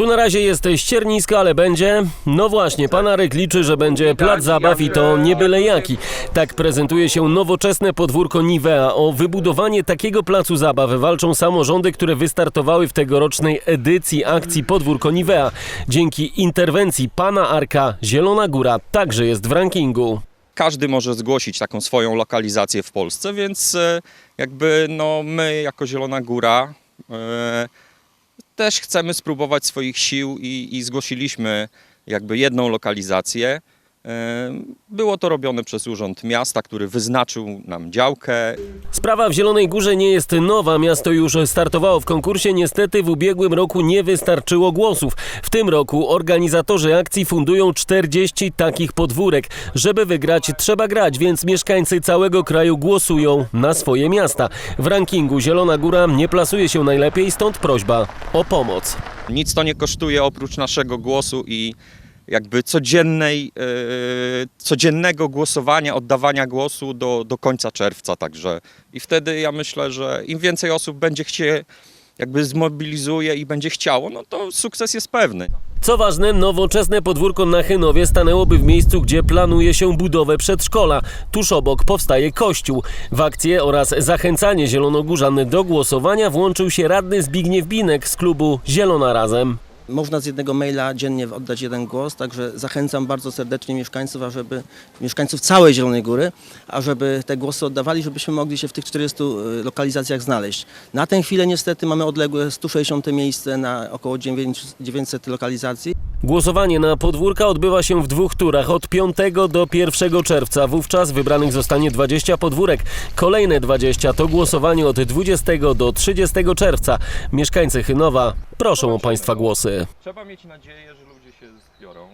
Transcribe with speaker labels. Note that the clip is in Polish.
Speaker 1: Tu na razie jest ściernisko, ale będzie. No właśnie, pan Arek liczy, że będzie plac zabaw i to nie byle jaki. Tak prezentuje się nowoczesne podwórko Nivea. O wybudowanie takiego placu zabaw walczą samorządy, które wystartowały w tegorocznej edycji akcji Podwórko Nivea. Dzięki interwencji pana Arka Zielona Góra także jest w rankingu.
Speaker 2: każdy może zgłosić taką swoją lokalizację w Polsce, więc e, jakby no, my jako Zielona Góra e, też chcemy spróbować swoich sił i, i zgłosiliśmy jakby jedną lokalizację. Było to robione przez Urząd Miasta, który wyznaczył nam działkę.
Speaker 1: Sprawa w Zielonej Górze nie jest nowa. Miasto już startowało w konkursie. Niestety w ubiegłym roku nie wystarczyło głosów. W tym roku organizatorzy akcji fundują 40 takich podwórek. Żeby wygrać, trzeba grać, więc mieszkańcy całego kraju głosują na swoje miasta. W rankingu Zielona Góra nie plasuje się najlepiej, stąd prośba o pomoc.
Speaker 2: Nic to nie kosztuje oprócz naszego głosu i jakby codziennej, e, codziennego głosowania, oddawania głosu do, do końca czerwca także. I wtedy ja myślę, że im więcej osób będzie chcie, jakby zmobilizuje i będzie chciało, no to sukces jest pewny.
Speaker 1: Co ważne, nowoczesne podwórko na Chynowie stanęłoby w miejscu, gdzie planuje się budowę przedszkola. Tuż obok powstaje kościół. W akcję oraz zachęcanie zielonogórzan do głosowania włączył się radny Zbigniew Binek z klubu Zielona Razem.
Speaker 3: Można z jednego maila dziennie oddać jeden głos, także zachęcam bardzo serdecznie mieszkańców, ażeby, mieszkańców całej Zielonej Góry, ażeby te głosy oddawali, żebyśmy mogli się w tych 40 lokalizacjach znaleźć. Na tę chwilę niestety mamy odległe 160 miejsce na około 900 lokalizacji.
Speaker 1: Głosowanie na podwórka odbywa się w dwóch turach od 5 do 1 czerwca. Wówczas wybranych zostanie 20 podwórek. Kolejne 20 to głosowanie od 20 do 30 czerwca. Mieszkańcy Chynowa proszą o Państwa głosy.
Speaker 2: Trzeba mieć nadzieję, że ludzie się zbiorą.